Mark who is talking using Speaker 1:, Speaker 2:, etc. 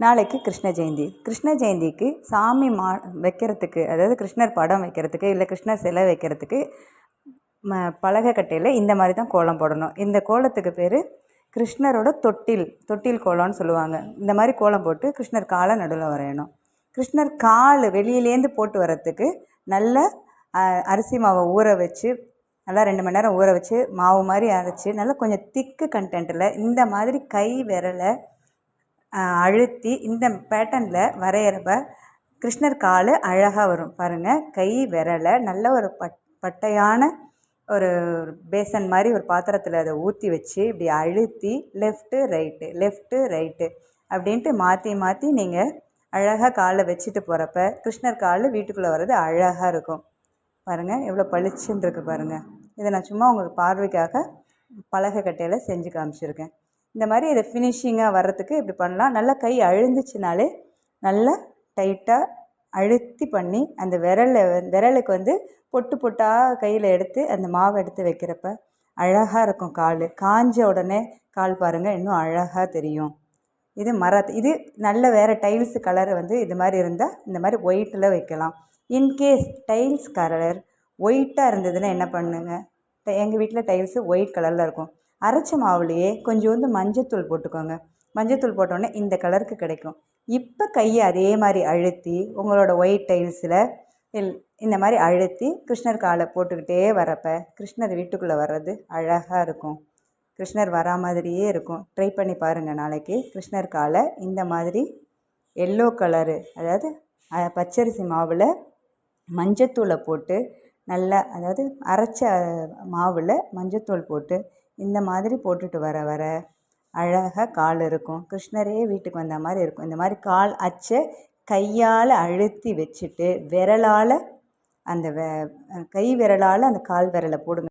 Speaker 1: நாளைக்கு கிருஷ்ண ஜெயந்தி. கிருஷ்ண ஜெயந்திக்கு சாமி மா வைக்கிறதுக்கு அதாவது கிருஷ்ணர் படம் வைக்கிறதுக்கு இல்லை கிருஷ்ணர் சிலை வைக்கிறதுக்கு ம பலகைக்கட்டையில் இந்த மாதிரி தான் கோலம் போடணும். இந்த கோலத்துக்கு பேர் கிருஷ்ணரோட தொட்டில் தொட்டில் கோலம்னு சொல்லுவாங்க. இந்த மாதிரி கோலம் போட்டு கிருஷ்ணர் காலை நடுவில் வரையணும். கிருஷ்ணர் கால் வெளியிலேருந்து போட்டு வர்றதுக்கு நல்ல அரிசி மாவை ஊற வச்சு நல்லா ரெண்டு மணி நேரம் ஊற வச்சு மாவு மாதிரி அரைச்சி நல்லா கொஞ்சம் திக்கு கண்டென்ட்டில் இந்த மாதிரி கை விரலை அழுத்தி இந்த பேட்டனில் வரைகிறப்ப கிருஷ்ணர் கால் அழகாக வரும். பாருங்கள் கை விரலை நல்ல ஒரு பட் பட்டையான ஒரு பேசன் மாதிரி ஒரு பாத்திரத்தில் அதை ஊற்றி வச்சு இப்படி அழுத்தி லெஃப்ட்டு ரைட்டு லெஃப்ட்டு ரைட்டு அப்படின்ட்டு மாற்றி மாற்றி நீங்கள் அழகாக காலை வச்சுட்டு போகிறப்ப கிருஷ்ணர் கால் வீட்டுக்குள்ளே வர்றது அழகாக இருக்கும். பாருங்கள் எவ்வளோ பளிச்சுன்னு இருக்குது பாருங்கள் இதை நான் சும்மா உங்களுக்கு பார்வைக்காக பலகை கட்டையில் செஞ்சு காமிச்சிருக்கேன். இந்த மாதிரி இதை ஃபினிஷிங்காக வர்றதுக்கு இப்படி பண்ணலாம். நல்லா கை அழுந்துச்சுனாலே நல்லா டைட்டாக அழுத்தி பண்ணி அந்த விரலில் விரலுக்கு வந்து பொட்டு பொட்டாக கையில் எடுத்து அந்த மாவை எடுத்து வைக்கிறப்ப அழகாக இருக்கும் கால். காஞ்ச உடனே கால் பாருங்கள் இன்னும் அழகாக தெரியும். இது மரத்து இது நல்ல வேறு டைல்ஸ் கலர் வந்து இது மாதிரி இருந்தால் இந்த மாதிரி ஒயிட்டில் வைக்கலாம். இன்கேஸ் டைல்ஸ் கலர் ஒயிட்டாக இருந்ததுன்னா என்ன பண்ணுங்க? எங்கள் வீட்டில் டைல்ஸு ஒயிட் கலரில் இருக்கும். அரைச்ச மாவுலேயே கொஞ்சோண்டு மஞ்சத்தூள் போட்டுக்கோங்க. மஞ்சத்தூள் போட்டோன்னே இந்த கலருக்கு கிடைக்கும். இப்போ கையை அதே மாதிரி அழுத்தி உங்களோட ஒயிட் டைல்ஸில் இல் இந்த மாதிரி அழுத்தி கிருஷ்ணர் காலை போட்டுக்கிட்டே வரப்போ கிருஷ்ணர் வீட்டுக்குள்ளே வர்றது அழகாக இருக்கும். கிருஷ்ணர் வரா மாதிரியே இருக்கும். ட்ரை பண்ணி பாருங்கள் நாளைக்கு. கிருஷ்ணர் காலை இந்த மாதிரி எல்லோ கலரு அதாவது பச்சரிசி மாவில் மஞ்சத்தூளை போட்டு நல்லா அதாவது அரைச்ச மாவில் மஞ்சத்தூள் போட்டு இந்த மாதிரி போட்டுட்டு வர வர அழகாக கால் இருக்கும். கிருஷ்ணரே வீட்டுக்கு வந்த மாதிரி இருக்கும். இந்த மாதிரி கால் அச்சை கையால் அழுத்தி வச்சுட்டு விரலால் அந்த வெ கை விரலால் அந்த கால் விரலை போடுங்க.